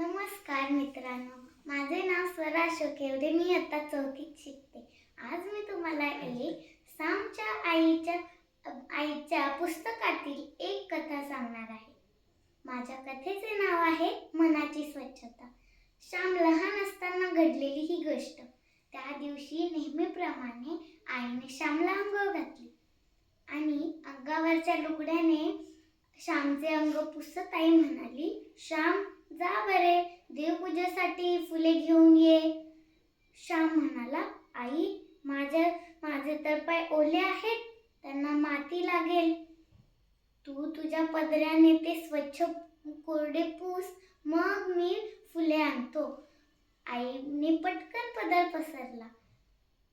नमस्कार मित्रांनो. माझे नाव स्वरा शोकेवडे मी आता चौथीत शिकते. आज मी तुम्हाला एक सामच्या आईच्या आईच्या पुस्तकातील एक कथा सांगणार आहे. माझ्या कथेचे नाव आहे मनाची स्वच्छता. श्याम लहान असताना घडलेली ही गोष्ट. त्या दिवशी नेहमीप्रमाणे आईने श्यामला अंघोळ घातली. आणि अंगावरच्या लुगड्याने श्यामचे अंग पुसत आई म्हणाली श्याम जा बरे देवपूजेसाठी फुले घेऊन ये. श्याम म्हणाला आई माझ्या माझे तर पाय ओले आहेत त्यांना माती लागेल. तू तुझ्या पदऱ्याने ते स्वच्छ कोरडे पूस मग मी फुले आणतो. आईने पटकन पदर पसरला.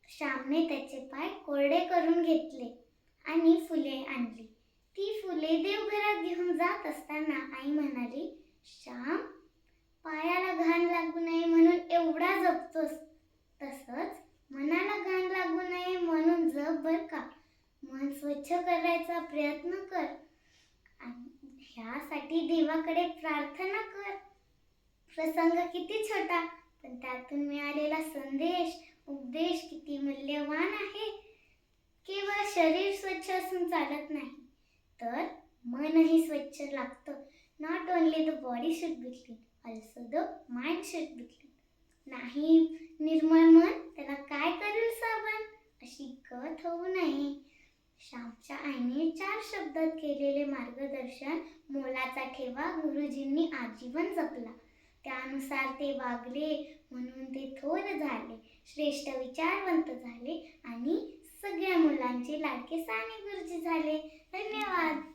श्यामने त्याचे पाय कोरडे करून घेतले आणि फुले आणली. ती फुले देवघरात घेऊन जात असताना आई म्हणाली श्याम पायाला घाण लागू नये म्हणून एवढा जपतोस. तसंच मनाला घाण लागू नये म्हणून जप बर का. मन स्वच्छ करायचा प्रयत्न कर. आणि ह्यासाठी देवाकडे प्रार्थना कर. प्रसंग किती छोटा पण त्यातून मिळालेला संदेश उपदेश किती मूल्यवान आहे. केवळ शरीर स्वच्छ असून चालत नाही. तर मनही स्वच्छ लागतं. Not only the body should be clean also the mind should be clean नाही निर्मळ मन त्याला काय करेल साबण? अशी कथ होऊ नये. श्यामच्या आईने चार शब्दात केलेले मार्गदर्शन मोलाचा ठेवा गुरुजींनी आजीवन जपला. त्यानुसार ते वागले म्हणून ते थोर झाले श्रेष्ठ विचारवंत झाले आणि सगळ्या मुलांचे लाडके साने गुरुजी झाले. धन्यवाद.